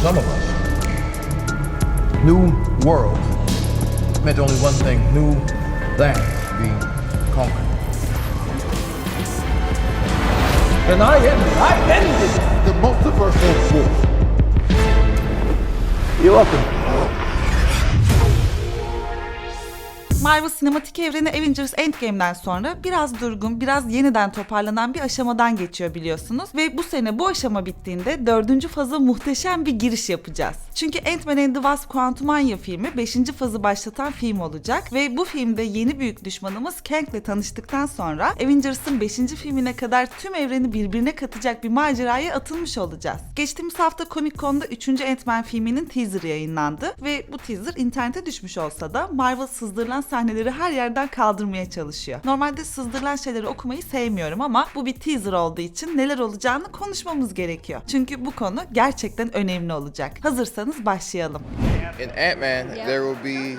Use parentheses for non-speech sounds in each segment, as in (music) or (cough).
some of us, New World meant only one thing new land being conquered. And I ended, I ended the multiversal war. You're welcome. Marvel sinematik evreni Avengers Endgame'den sonra biraz durgun, biraz yeniden toparlanan bir aşamadan geçiyor biliyorsunuz. Ve bu sene bu aşama bittiğinde dördüncü faza muhteşem bir giriş yapacağız. Çünkü Ant-Man and the Wasp Quantumania filmi 5. fazı başlatan film olacak ve bu filmde yeni büyük düşmanımız Kang'le tanıştıktan sonra Avengers'ın 5. filmine kadar tüm evreni birbirine katacak bir maceraya atılmış olacağız. Geçtiğimiz hafta Comic Con'da 3. Ant-Man filminin teaser yayınlandı ve bu teaser internete düşmüş olsa da Marvel sızdırılan sahneleri her yerden kaldırmaya çalışıyor. Normalde sızdırılan şeyleri okumayı sevmiyorum ama bu bir teaser olduğu için neler olacağını konuşmamız gerekiyor. Çünkü bu konu gerçekten önemli olacak. Hazırsanız başlayalım. In Ant-Man, there will be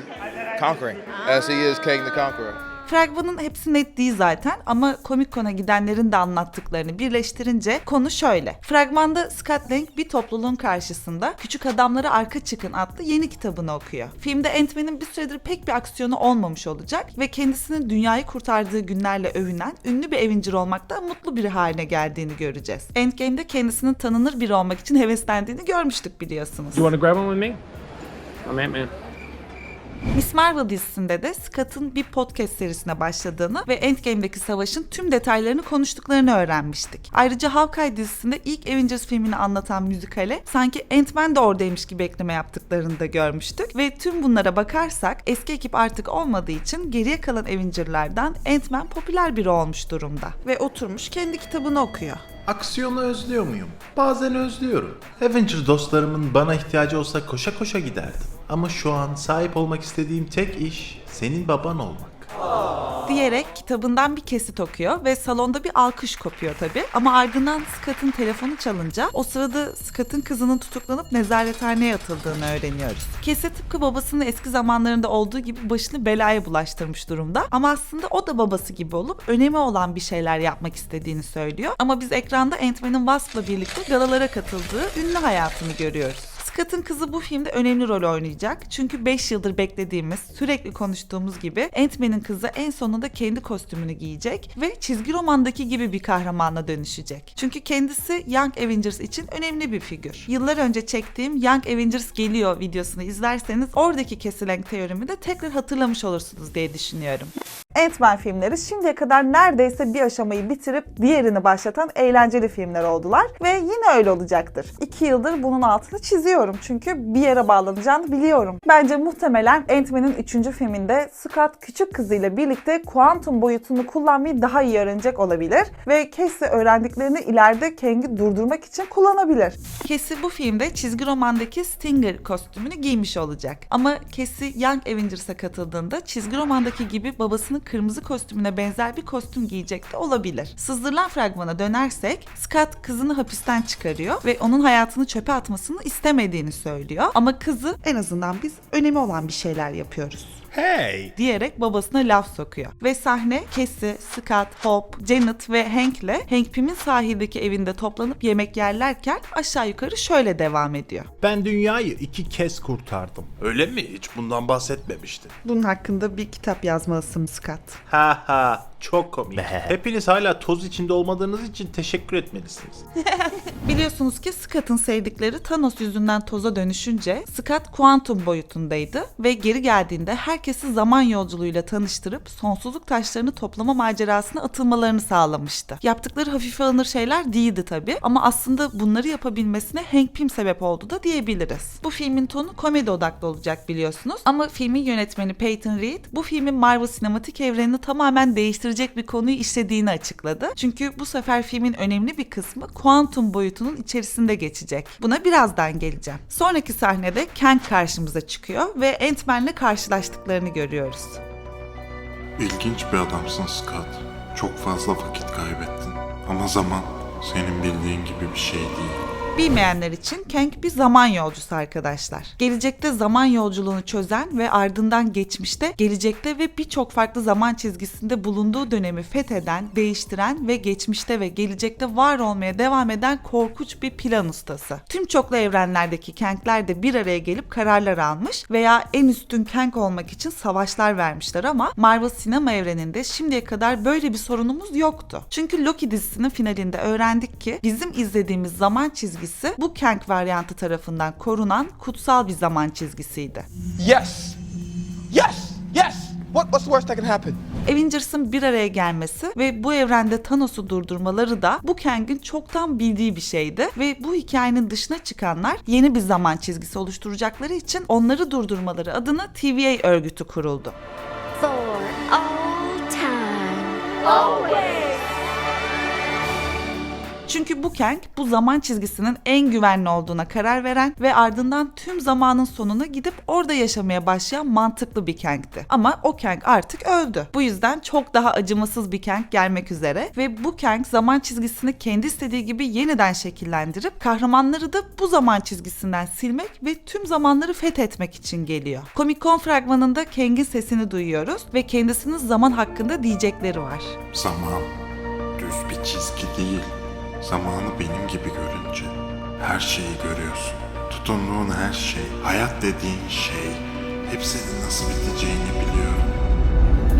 conquering, as he is Kang the Conqueror. Fragmanın hepsi net değil zaten ama Comic Con'a gidenlerin de anlattıklarını birleştirince konu şöyle. Fragmanda Scott Lang bir topluluğun karşısında Küçük Adamlara Arka Çıkın adlı yeni kitabını okuyor. Filmde Ant-Man'in bir süredir pek bir aksiyonu olmamış olacak ve kendisinin dünyayı kurtardığı günlerle övünen ünlü bir Avenger olmakta mutlu biri haline geldiğini göreceğiz. Endgame'de kendisinin tanınır biri olmak için heveslendiğini görmüştük biliyorsunuz. You want to grab one with me? I'm Ant-Man. Miss Marvel dizisinde de Scott'ın bir podcast serisine başladığını ve Endgame'deki savaşın tüm detaylarını konuştuklarını öğrenmiştik. Ayrıca Hawkeye dizisinde ilk Avengers filmini anlatan müzikale sanki Ant-Man de oradaymış gibi ekleme yaptıklarını da görmüştük ve tüm bunlara bakarsak eski ekip artık olmadığı için geriye kalan Avenger'lardan Ant-Man popüler biri olmuş durumda ve oturmuş kendi kitabını okuyor. Aksiyonu özlüyor muyum? Bazen özlüyorum. Avenger dostlarımın bana ihtiyacı olsa koşa koşa giderdim. Ama şu an sahip olmak istediğim tek iş senin baban olmak. Diyerek kitabından bir kesit okuyor ve salonda bir alkış kopuyor tabi. Ama ardından Scott'ın telefonu çalınca o sırada Scott'ın kızının tutuklanıp nezarethaneye atıldığını öğreniyoruz. Kesit tıpkı babasının eski zamanlarında olduğu gibi başını belaya bulaştırmış durumda. Ama aslında o da babası gibi olup önemi olan bir şeyler yapmak istediğini söylüyor. Ama biz ekranda Ant-Man'in Wasp'la birlikte galalara katıldığı ünlü hayatını görüyoruz. Scott'ın kızı bu filmde önemli rol oynayacak. Çünkü 5 yıldır beklediğimiz, sürekli konuştuğumuz gibi Ant-Man'in kızı en sonunda kendi kostümünü giyecek ve çizgi romandaki gibi bir kahramana dönüşecek. Çünkü kendisi Young Avengers için önemli bir figür. Yıllar önce çektiğim Young Avengers geliyor videosunu izlerseniz oradaki kesilen teorimi de tekrar hatırlamış olursunuz diye düşünüyorum. Ant-Man filmleri şimdiye kadar neredeyse bir aşamayı bitirip diğerini başlatan eğlenceli filmler oldular ve yine öyle olacaktır. İki yıldır bunun altını çiziyorum çünkü bir yere bağlanacağını biliyorum. Bence muhtemelen Ant-Man'in 3. filminde Scott küçük kızıyla birlikte kuantum boyutunu kullanmayı daha iyi öğrenecek olabilir ve Cassie öğrendiklerini ileride Kang'i durdurmak için kullanabilir. Cassie bu filmde çizgi romandaki Stinger kostümünü giymiş olacak. Ama Cassie Young Avengers'a katıldığında çizgi romandaki gibi babasının kırmızı kostümüne benzer bir kostüm giyecek de olabilir. Sızdırılan fragmana dönersek Scott kızını hapisten çıkarıyor ve onun hayatını çöpe atmasını istemediğini söylüyor. Ama kızı en azından biz önemi olan bir şeyler yapıyoruz Hey! diyerek babasına laf sokuyor. Ve sahne Cassie, Scott, Hope, Janet ve Hank'le Hank Pym'in sahildeki evinde toplanıp yemek yerlerken aşağı yukarı şöyle devam ediyor. Ben dünyayı iki kez kurtardım. Öyle mi? Hiç bundan bahsetmemiştin. Bunun hakkında bir kitap yazmalısın Scott. Ha ha çok komik. Hepiniz hala toz içinde olmadığınız için teşekkür etmelisiniz. (laughs) Biliyorsunuz ki Scott'ın sevdikleri Thanos yüzünden toza dönüşünce Scott kuantum boyutundaydı ve geri geldiğinde herkesi zaman yolculuğuyla tanıştırıp sonsuzluk taşlarını toplama macerasına atılmalarını sağlamıştı. Yaptıkları hafife alınır şeyler değildi tabi ama aslında bunları yapabilmesine Hank Pym sebep oldu da diyebiliriz. Bu filmin tonu komedi odaklı olacak biliyorsunuz ama filmin yönetmeni Peyton Reed bu filmin Marvel sinematik evrenini tamamen değiştirecek bir konuyu işlediğini açıkladı. Çünkü bu sefer filmin önemli bir kısmı kuantum boyutunun içerisinde geçecek. Buna birazdan geleceğim. Sonraki sahnede Kang karşımıza çıkıyor ve Ant-Man'le karşılaştıklarını görüyoruz. İlginç bir adamsın Scott. Çok fazla vakit kaybettin. Ama zaman senin bildiğin gibi bir şey değil. Bilmeyenler için Kang bir zaman yolcusu arkadaşlar. Gelecekte zaman yolculuğunu çözen ve ardından geçmişte, gelecekte ve birçok farklı zaman çizgisinde bulunduğu dönemi fetheden, değiştiren ve geçmişte ve gelecekte var olmaya devam eden korkunç bir plan ustası. Tüm çoklu evrenlerdeki Kang'ler de bir araya gelip kararlar almış veya en üstün Kang olmak için savaşlar vermişler ama Marvel sinema evreninde şimdiye kadar böyle bir sorunumuz yoktu. Çünkü Loki dizisinin finalinde öğrendik ki bizim izlediğimiz zaman çizgisi bu Kang varyantı tarafından korunan kutsal bir zaman çizgisiydi. Yes! Yes! Yes! What, what's the worst that can happen? Avengers'ın bir araya gelmesi ve bu evrende Thanos'u durdurmaları da bu Kang'in çoktan bildiği bir şeydi ve bu hikayenin dışına çıkanlar yeni bir zaman çizgisi oluşturacakları için onları durdurmaları adına TVA örgütü kuruldu. For all time. Çünkü bu Kang bu zaman çizgisinin en güvenli olduğuna karar veren ve ardından tüm zamanın sonuna gidip orada yaşamaya başlayan mantıklı bir Kang'ti. Ama o Kang artık öldü. Bu yüzden çok daha acımasız bir Kang gelmek üzere ve bu Kang zaman çizgisini kendi istediği gibi yeniden şekillendirip kahramanları da bu zaman çizgisinden silmek ve tüm zamanları fethetmek için geliyor. Comic Con fragmanında Kang'in sesini duyuyoruz ve kendisinin zaman hakkında diyecekleri var. Zaman düz bir çizgi değil. Zamanı benim gibi görünce her şeyi görüyorsun. Tutunduğun her şey, hayat dediğin şey hepsinin nasıl biteceğini biliyorum.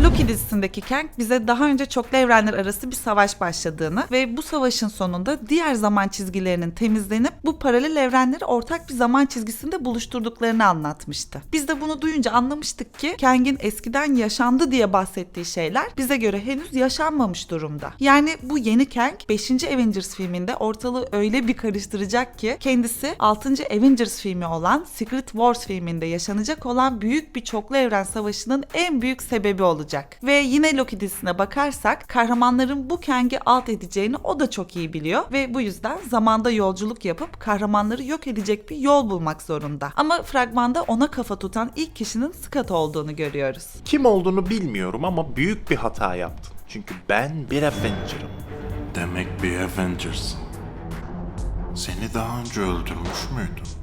Loki dizisindeki Kang bize daha önce çoklu evrenler arası bir savaş başladığını ve bu savaşın sonunda diğer zaman çizgilerinin temizlenip bu paralel evrenleri ortak bir zaman çizgisinde buluşturduklarını anlatmıştı. Biz de bunu duyunca anlamıştık ki Kang'in eskiden yaşandı diye bahsettiği şeyler bize göre henüz yaşanmamış durumda. Yani bu yeni Kang 5. Avengers filminde ortalığı öyle bir karıştıracak ki kendisi 6. Avengers filmi olan Secret Wars filminde yaşanacak olan büyük bir çoklu evren savaşının en büyük sebebi olacak. Ve yine Loki dizisine bakarsak kahramanların bu Kang'i alt edeceğini o da çok iyi biliyor ve bu yüzden zamanda yolculuk yapıp kahramanları yok edecek bir yol bulmak zorunda. Ama fragmanda ona kafa tutan ilk kişinin Scott olduğunu görüyoruz. Kim olduğunu bilmiyorum ama büyük bir hata yaptın. Çünkü ben bir Avenger'ım. Demek bir Avengers'ın. Seni daha önce öldürmüş müydün?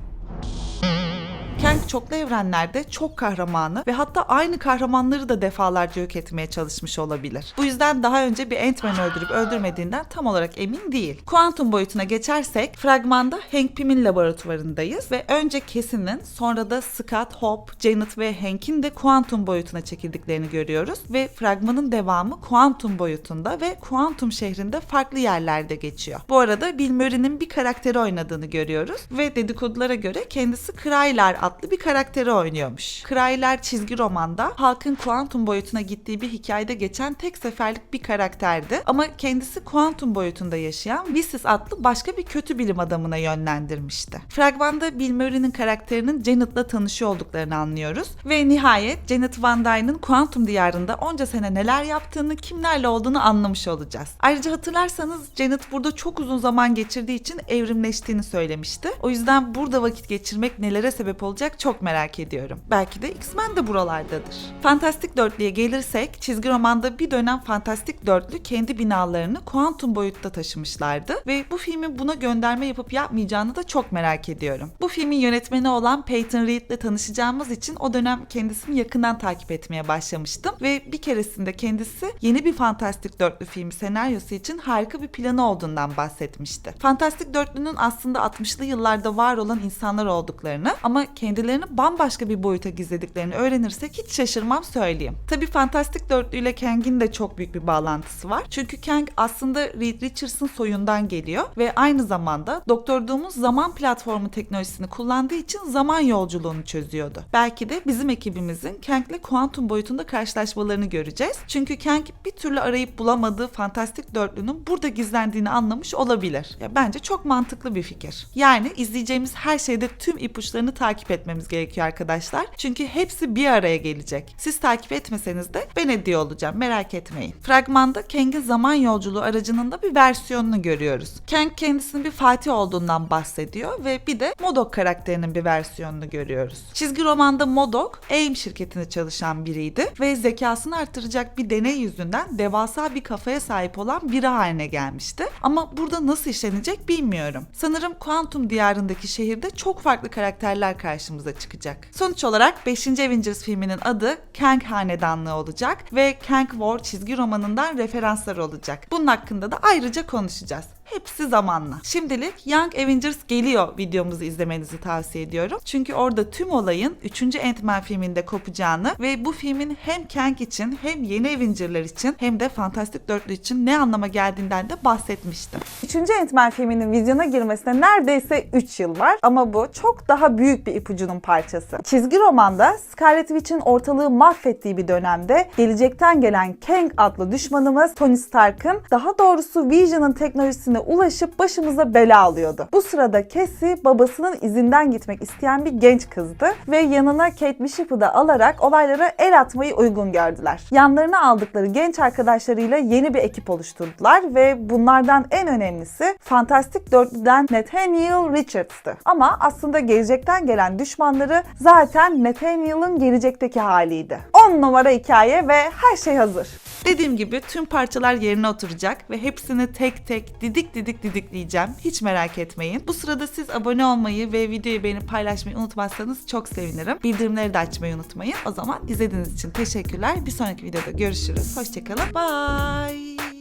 Kang çoklu evrenlerde çok kahramanı ve hatta aynı kahramanları da defalarca yok etmeye çalışmış olabilir. Bu yüzden daha önce bir Ant-Man öldürüp öldürmediğinden tam olarak emin değil. Kuantum boyutuna geçersek fragmanda Hank Pym'in laboratuvarındayız ve önce Cassie'nin sonra da Scott, Hope, Janet ve Hank'in de kuantum boyutuna çekildiklerini görüyoruz ve fragmanın devamı kuantum boyutunda ve kuantum şehrinde farklı yerlerde geçiyor. Bu arada Bill Murray'nin bir karakteri oynadığını görüyoruz ve dedikodulara göre kendisi Krylar adlı bir karakteri oynuyormuş. Krylar çizgi romanda halkın kuantum boyutuna gittiği bir hikayede geçen tek seferlik bir karakterdi ama kendisi kuantum boyutunda yaşayan Visis adlı başka bir kötü bilim adamına yönlendirmişti. Fragmanda Bill Murray'nin karakterinin Janet'la tanışıyor olduklarını anlıyoruz ve nihayet Janet Van Dyne'ın kuantum diyarında onca sene neler yaptığını, kimlerle olduğunu anlamış olacağız. Ayrıca hatırlarsanız Janet burada çok uzun zaman geçirdiği için evrimleştiğini söylemişti. O yüzden burada vakit geçirmek nelere sebep olacak çok merak ediyorum. Belki de X-Men de buralardadır. Fantastik Dörtlü'ye gelirsek çizgi romanda bir dönem Fantastik Dörtlü kendi binalarını kuantum boyutta taşımışlardı ve bu filmin buna gönderme yapıp yapmayacağını da çok merak ediyorum. Bu filmin yönetmeni olan Peyton Reed ile tanışacağımız için o dönem kendisini yakından takip etmeye başlamıştım ve bir keresinde kendisi yeni bir Fantastik Dörtlü filmi senaryosu için harika bir planı olduğundan bahsetmişti. Fantastik Dörtlü'nün aslında 60'lı yıllarda var olan insanlar olduklarını ama kendilerini bambaşka bir boyuta gizlediklerini öğrenirsek hiç şaşırmam söyleyeyim. Tabi Fantastik Dörtlü ile Kang'in de çok büyük bir bağlantısı var. Çünkü Kang aslında Reed Richards'ın soyundan geliyor ve aynı zamanda Doktor Doom'un zaman platformu teknolojisini kullandığı için zaman yolculuğunu çözüyordu. Belki de bizim ekibimizin Kang'le kuantum boyutunda karşılaşmalarını göreceğiz. Çünkü Kang bir türlü arayıp bulamadığı Fantastik Dörtlü'nün burada gizlendiğini anlamış olabilir. Ya bence çok mantıklı bir fikir. Yani izleyeceğimiz her şeyde tüm ipuçlarını takip etmek etmemiz gerekiyor arkadaşlar. Çünkü hepsi bir araya gelecek. Siz takip etmeseniz de ben ediyor olacağım merak etmeyin. Fragmanda Kang'in zaman yolculuğu aracının da bir versiyonunu görüyoruz. Kang kendisinin bir Fatih olduğundan bahsediyor ve bir de Modok karakterinin bir versiyonunu görüyoruz. Çizgi romanda Modok, AIM şirketinde çalışan biriydi ve zekasını artıracak bir deney yüzünden devasa bir kafaya sahip olan biri haline gelmişti. Ama burada nasıl işlenecek bilmiyorum. Sanırım kuantum diyarındaki şehirde çok farklı karakterler karşımıza çıkacak. Sonuç olarak 5. Avengers filminin adı Kang Hanedanlığı olacak ve Kang War çizgi romanından referanslar olacak. Bunun hakkında da ayrıca konuşacağız. Hepsi zamanla. Şimdilik Young Avengers geliyor videomuzu izlemenizi tavsiye ediyorum. Çünkü orada tüm olayın 3. Ant-Man filminde kopacağını ve bu filmin hem Kang için hem yeni Avenger'lar için hem de Fantastic Dörtlü için ne anlama geldiğinden de bahsetmiştim. 3. Ant-Man filminin vizyona girmesine neredeyse 3 yıl var ama bu çok daha büyük bir ipucunun parçası. Çizgi romanda Scarlet Witch'in ortalığı mahvettiği bir dönemde gelecekten gelen Kang adlı düşmanımız Tony Stark'ın daha doğrusu Vision'ın teknolojisine ulaşıp başımıza bela alıyordu. Bu sırada Cassie babasının izinden gitmek isteyen bir genç kızdı ve yanına Kate Bishop'ı da alarak olaylara el atmayı uygun gördüler. Yanlarına aldıkları genç arkadaşlarıyla yeni bir ekip oluşturdular ve bunlardan en önemlisi Fantastic Dörtlü'den Nathaniel Richards'tı. Ama aslında gelecekten gelen düşmanları zaten Nathaniel'ın gelecekteki haliydi. 10 numara hikaye ve her şey hazır. Dediğim gibi tüm parçalar yerine oturacak ve hepsini tek tek didik didik didikleyeceğim. Hiç merak etmeyin. Bu sırada siz abone olmayı ve videoyu beğenip paylaşmayı unutmazsanız çok sevinirim. Bildirimleri de açmayı unutmayın. O zaman izlediğiniz için teşekkürler. Bir sonraki videoda görüşürüz. Hoşçakalın. Bye.